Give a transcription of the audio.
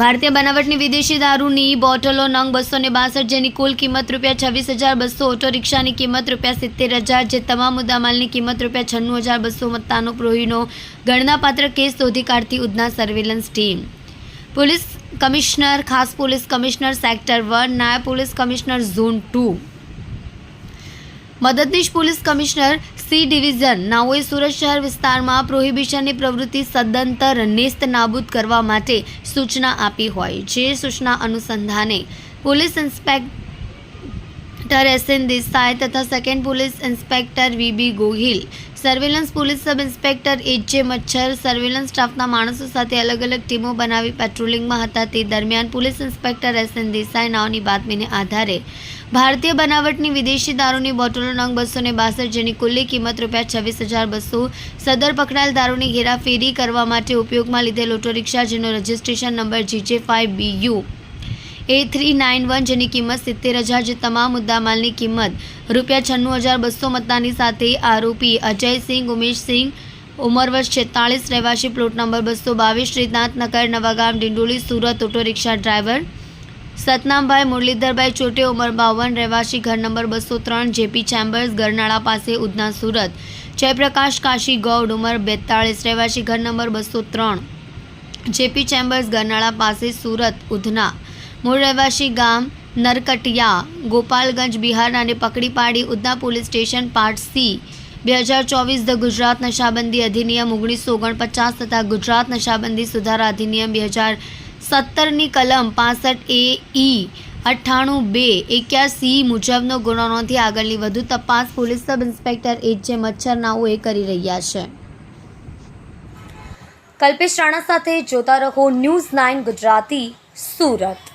ભારતીય બનાવટની વિદેશી દારૂની બોટલો નંગ બસો ને બાસઠ જેની કુલ કિંમત રૂપિયા છવ્વીસ હજાર બસો ઓટો રિક્ષાની કિંમત રૂપિયા સિત્તેર હજાર, જે તમામ મુદ્દામાલની કિંમત રૂપિયા છન્નું હજાર બસો મત્તાનો પ્રોહીનો ગણનાપાત્ર કેસ શોધી કાઢતી Udhana surveillance team police commissioner, ખાસ પોલીસ કમિશનર સેક્ટર વન, નાયબ પોલીસ કમિશનર ઝોન ટુ. મદદનીશ પોલીસ કમિશનર સી ડિવિઝન નાઓએ સુરત શહેર વિસ્તારમાં પ્રોહિબિશનની પ્રવૃત્તિ સદંતર નેસ્ત નાબૂદ કરવા માટે સૂચના આપી હોય જે સૂચના અનુસંધાને police inspector S N Desai તથા second police inspector VB Gohil, surveillance police sub inspector H J Machhar, surveillance સ્ટાફના માણસો સાથે અલગ અલગ ટીમો બનાવી પેટ્રોલિંગમાં હતા તે દરમિયાન police inspector S N Desai નાઓની બાતમીને આધારે ભારતીય બનાવટની વિદેશી દારૂની બોટલો અંગ બસો ને બાસઠ, જેની કુલ્લી કિંમત રૂપિયા છવ્વીસ હજાર બસો સદર પકડાયેલ દારૂની ઘેરાફેરી કરવા માટે ઉપયોગમાં લીધેલ ઓટો રિક્ષા, જેનો registration number GJ five B U. A three nine one, જેની કિંમત સિત્તેર હજાર, જે તમામ મુદ્દામાલની કિંમત રૂપિયા છન્નું હજાર બસો મત્તાની સાથે આરોપી અજયસિંહ ઉમેશસિંહ ઉંમર વર્ષ છેતાળીસ, રહેવાસી પ્લોટ નંબર બસો બાવીસ, Shrinathnagar, Navagam, Dindoli, Surat, auto rickshaw driver Satnambhai Muralidharbhai Chote ઉંમર બાવન, રહેવાસી ઘર નંબર બસો ત્રણ, જેપી ચેમ્બર્સ, ગરનાળા પાસે ઉધના સુરત. જયપ્રકાશ કાશી ગૌડ ઉંમર બેતાળીસ, રહેવાસી ઘર નંબર બસો ત્રણ. જેપી ચેમ્બર્સ, ગરનાળા પાસે સુરત, ઉધના. મૂળ રહેવાસી ગામ નરકટિયા, ગોપાલગંજ બિહારનાને પકડી પાડી Udhana police station part C. બે હજાર ચોવીસ ધ ગુજરાત નશાબંધી અધિનિયમ ઓગણીસો ઓગણપચાસ તથા ગુજરાત નશાબંધી સુધારા અધિનિયમ બે હજાર સત્તરની કલમ પાસઠ એ ઈ અઠ્ઠાણું બે એક્યાસી મુજબનો ગુનો નોંધી આગળની વધુ તપાસ પોલીસ સબ ઇન્સ્પેક્ટર એચ જે મચ્છરનાઓએ કરી રહ્યા છે. કલ્પેશ રાણા સાથે જોતા રહો ન્યૂઝ નાઇન ગુજરાતી સુરત.